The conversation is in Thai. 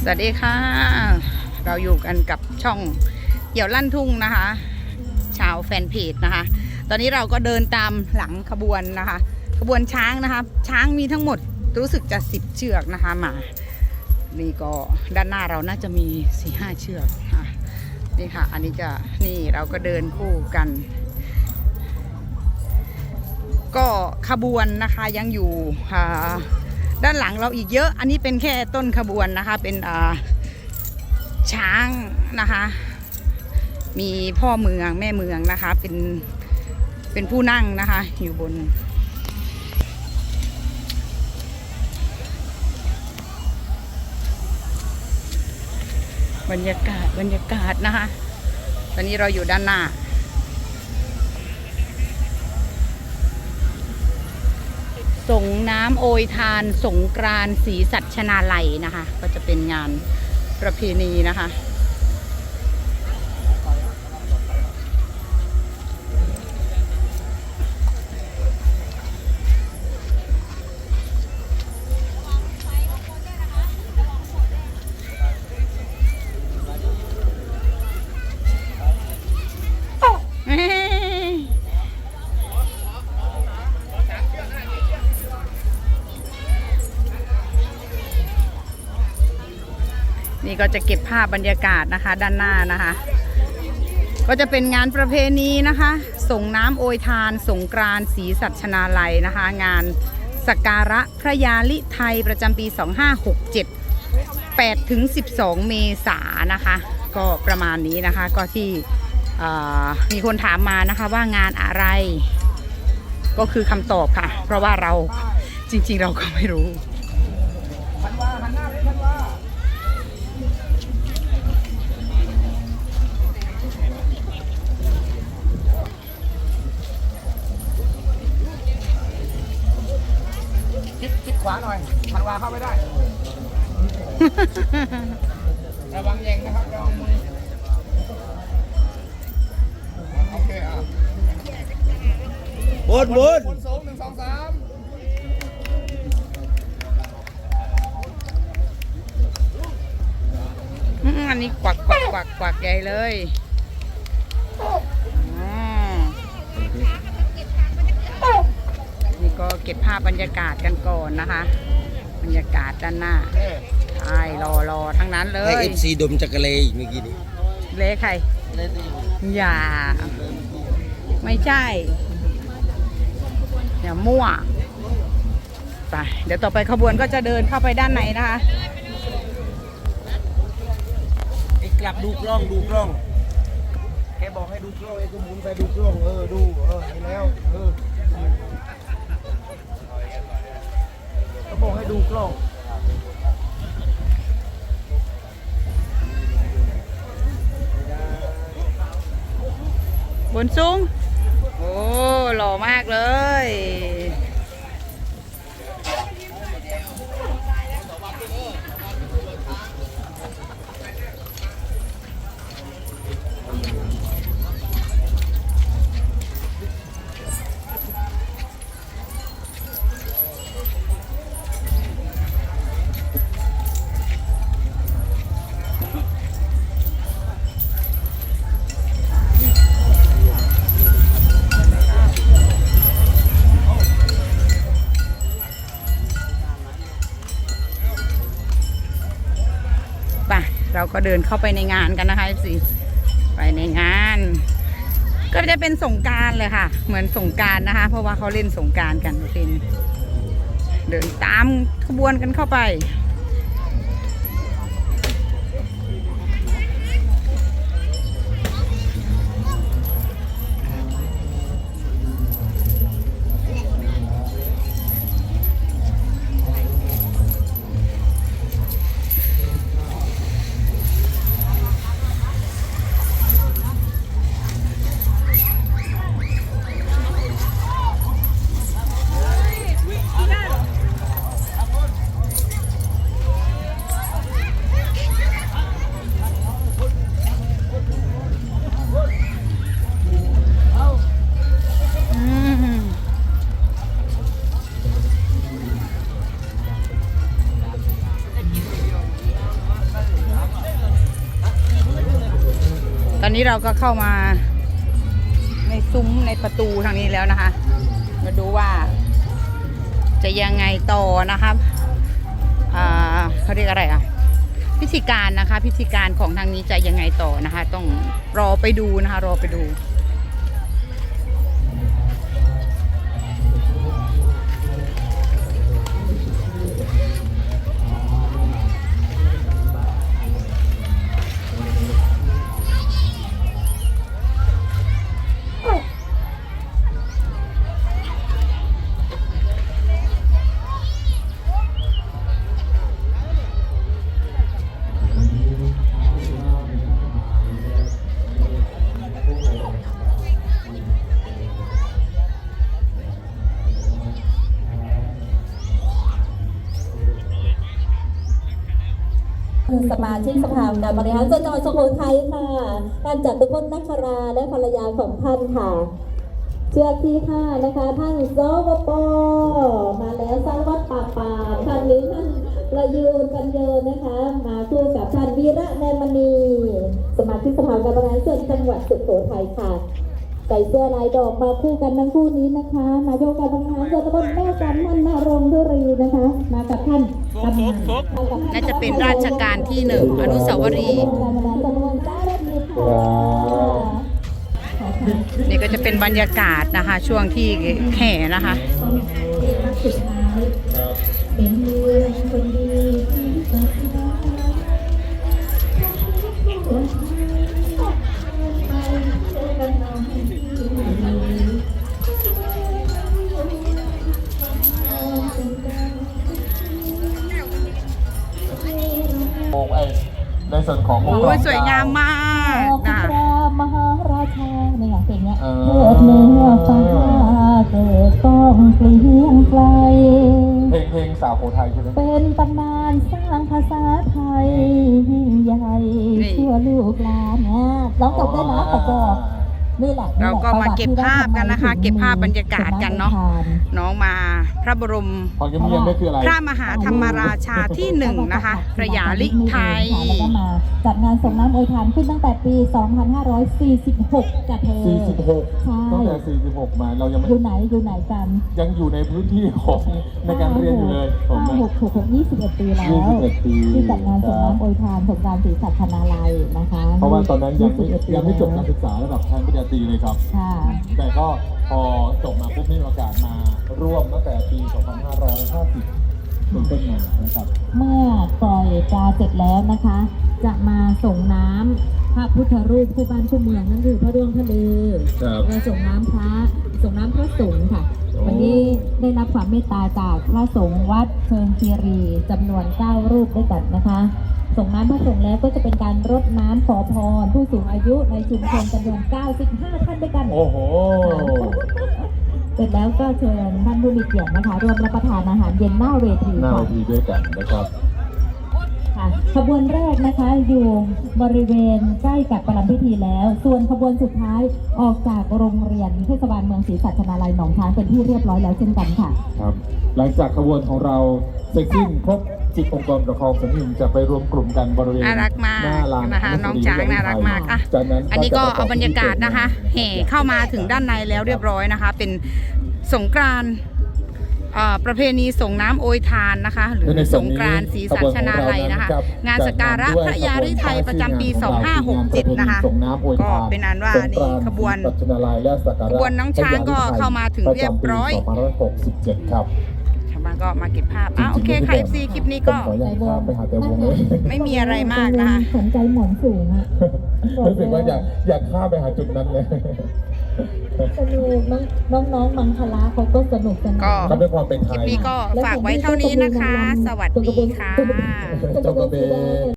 สวัสดีค่ะ เราอยู่กันกับช่องเหี่ยวลั่นทุ่งนะคะ ชาวแฟนเพจนะคะ ตอนนี้เราก็เดินตามหลังขบวนนะคะ ขบวนช้างนะคะ ช้างมีทั้งหมดรู้สึกจะสิบเชือกนะคะมา นี่ก็ด้านหน้าเราน่าจะมีสี่ห้าเชือกนี่ค่ะ อันนี้จะนี่เราก็เดินคู่กัน ก็ขบวนนะคะยังอยู่อ่า ด้านหลังเราอีกเยอะ อันนี้เป็นแค่ต้นขบวนนะคะ เป็นช้างนะคะ มีพ่อเมืองแม่เมืองนะคะ เป็นเป็นผู้นั่งนะคะ อยู่บน บรรยากาศบรรยากาศนะคะ ตอนนี้เราอยู่ด้านหน้า ส่งน้ำโอยทาน สงกรานสีสัชนาลัยนะคะ ก็จะเป็นงานประเพณีนะคะ นี่ก็จะเก็บภาพบรรยากาศนะคะ ด้านหน้านะคะ ก็จะเป็นงานประเพณีนะคะ ส่งน้ำโอยทาน สงกรานต์ศรีสัชนาลัยนะคะ งานสักการะพระยาลิไทยประจำปี 2567 8ถึง12 เมษายนนะคะ ก็ประมาณนี้นะคะก็ที่มีคนถามมานะคะว่างานอะไร ก็คือคำตอบค่ะ เพราะว่าเราจริงๆเราก็ไม่รู้าหน่อยพันวาเข้าไม่ได้ ระวังแยงนะครับระวังมือโอเคอะบนบนบนสูงหนึ่งสองสามอืมอันนี้กวักกวักกวักกวักใหญ่เลย ก็เก็บภาพบรรยากาศกันก่อนนะคะ บรรยากาศด้านหน้าใช่รอรอทั้งนั้นเลให้ย เอฟซีดมจักรเลอีกเมื่อกี้นี้เละใครอย่า ไม่ใช่ อย่ามั่วไปเดี๋ยวต่อไปขบวนก็จะเดินเข้าไปด้านในนะคะ ไอ้กลับดูกล้องดูกล้องแกบอกให้ดูกล้องไอ้ก็หมุนไปดูกล้องเออดูเออเห็นแล้วเออเขา บอกให้ดูกล้องบนสูง โอ้ หล่อมากเลย เราก็เดินเข้าไปในงานกันนะคะสิไปในงาน ก็จะเป็นสงการเลยค่ะ เหมือนสงการนะคะ เพราะว่าเขาเล่นสงการกันเป็น เดินตามขบวนกันเข้าไป นนี้เราก็เข้ามาในซุ้มในประตูทางนี้แล้วนะคะ มาดูว่า จะยังไงต่อนะครับเขาเรียกอะไรอะพิธีการนะคะ พิธีการของทางนี้จะยังไงต่อนะคะ ต้องรอไปดูนะคะ รอไปดู สมาชิกสภาการบริหารส่วนจังหวัดสุโขทัยค่ะท่านจัตุพจน์นักคราและภรรยาของท่านค่ะเชือกที่ห้านะคะท่านสวปมาแล้วสารวัตรปราปราท่านนี้ท่านประยูนปัญโยนะคะ มาคู่กับท่านวีระแนมณี สมาชิกสภาการบริหารส่วนจังหวัดสุโขทัยค่ะ ใส่เสื้อลายดอกมาคู่กันทั้งคู่นี้นะคะนายกการบริหารส่วนตำบลแม่จันท่านนรงค์ดุรีนะคะ มากับท่านกำนันน่าจะเป็นราชการที่หนึ่งอนุสาวรีย์นี่ก็จะเป็นบรรยากาศนะคะ ช่วงที่แห่นะคะสุดท้ายเป็น ในส่วนของโอ้ยสวยงามมากพนะระมหาราชาเนี่ยเพลงเนี้ยเอเกิดเนื้อฟ้าเกิดก้องเปลี่ยนไกล เพลงเพลงสาวโขทัยใช่ไหมเป็นตำนานสร้างภาษาไทยยิ่งใหญ่ชั่วลูกหลานนะร้องจบได้นะขอบอกนี่แหละ เราก็มาเก็บภาพกันนะคะ เก็บภาพบรรยากาศกันเนาะน้องมาพระบรมพอเงียบๆนี่คืออะไรพระมหาธรรมราชาที่หนึ่งนะคะพระยาลิไทยแล้วก็มาจัดงานส่งน้ำโอยทานขึ้นตั้งแต่ปี 2546กับเธอ46ใช่ตั้งแต่ 46 มาเรายังไม่อยู่ไหนอยู่ไหนกันยังอยู่ในพื้นที่ของในการเรียนอยู่เลยผมห้านะหกหกหกยี่สิบเอ็ดปีแล้ว21ปีที่จัดงานส่งน้ำโอยทานสงกรารศรีสัชนาลัยนะคะ เพราะว่าตอนนั้นยังไม่21ปียังไม่จบการศึกษาระดับชั้นปริญญาตรีเลยครับ ค่ะ แต่ก็พอจบมาปุ๊บนี่มีโอกาสมาร่วมตั้งแต่ปี 2550เป็นต้นมานะครับ เมื่อปล่อยปลาเสร็จแล้วนะคะ จะมาส่งน้ำพระพุทธรูปคู่บ้านคู่เมืองนั่นคือพระดวงพระลือครับเราส่งน้ำพระส่งน้ำพระสงฆ์ค่ะ โอ้ วันนี้ได้รับความเมตตาจากพระสงฆ์วัดเชิงคีรีจำนวน 9 รูปด้วยกันนะคะ ส่งน้ำพระสงฆ์แล้วก็จะเป็นการรดน้ำขอพรผู้สูงอายุในชุมชนจำนวน 95 ท่านด้วยกัน โอ้โห เสร็จแล้วก็เชิญท่านผู้มีเกียรตินะคะร่วมรับประทานอาหารเย็นหน้าเวทีหน้าค่ะเวทีด้วยกันนะครับ ค่ะขบวนแรกนะคะอยู่บริเวณใกล้กับประลัมพิธีแล้ว ส่วนขบวนสุดท้ายออกจากโรงเรียนเทศบาลเมืองศรีสัชนาลัยหนองช้างเป็นที่เรียบร้อยแล้วเช่นกันค่ะ ครับหลังจากขบวนของเราเสร็จสิ้นครบ จิตองค์กรประคองสนิมจะไปรวมกลุ่มกันบริเวณน่ารักมากหน้าลานนะคะน้องช้างน่ารักมากอะจากนั้นอันนี้ก็เอาบรรยากาศนะคะแห่เข้ามาถึงด้านในแล้วเรียบร้อยนะคะ เป็นสงกรานต์เอ่อประเพณีส่งน้ำโอยทานนะคะ หรือสงกรานต์ศรีสัชนาลัยนะคะ งานสกการะพระยาฤทัยประจำปี 2567 นะคะส่งน้ำอวยก็ทานเป็นอันว่านี่ขบวนสงกรานต์ศรีสัชนาลัยและสักการะขบวนน้องช้างก็เข้ามาถึงเรียบร้อยประจำปี2567 ครับชาวบ้าน ก็มาเก็บภาพอะโอเคค่ะ FC คลิปนี้ก็ผมขออนุญาตข้ามไปหาแต่วงเลยไม่มีอะไรมากนะคะสนใจหมอนสูงอะรู้สึกว่าอยากอยากข้ามไปหาจุดนั้นเลยสนุกน้องน้องๆมังคลาเขาก็สนุกสนานก็เขาเป็นความเป็นไทคลิปยนี้ก็ฝากไว้เท่านี้นะคะ สวัสดีค่ะ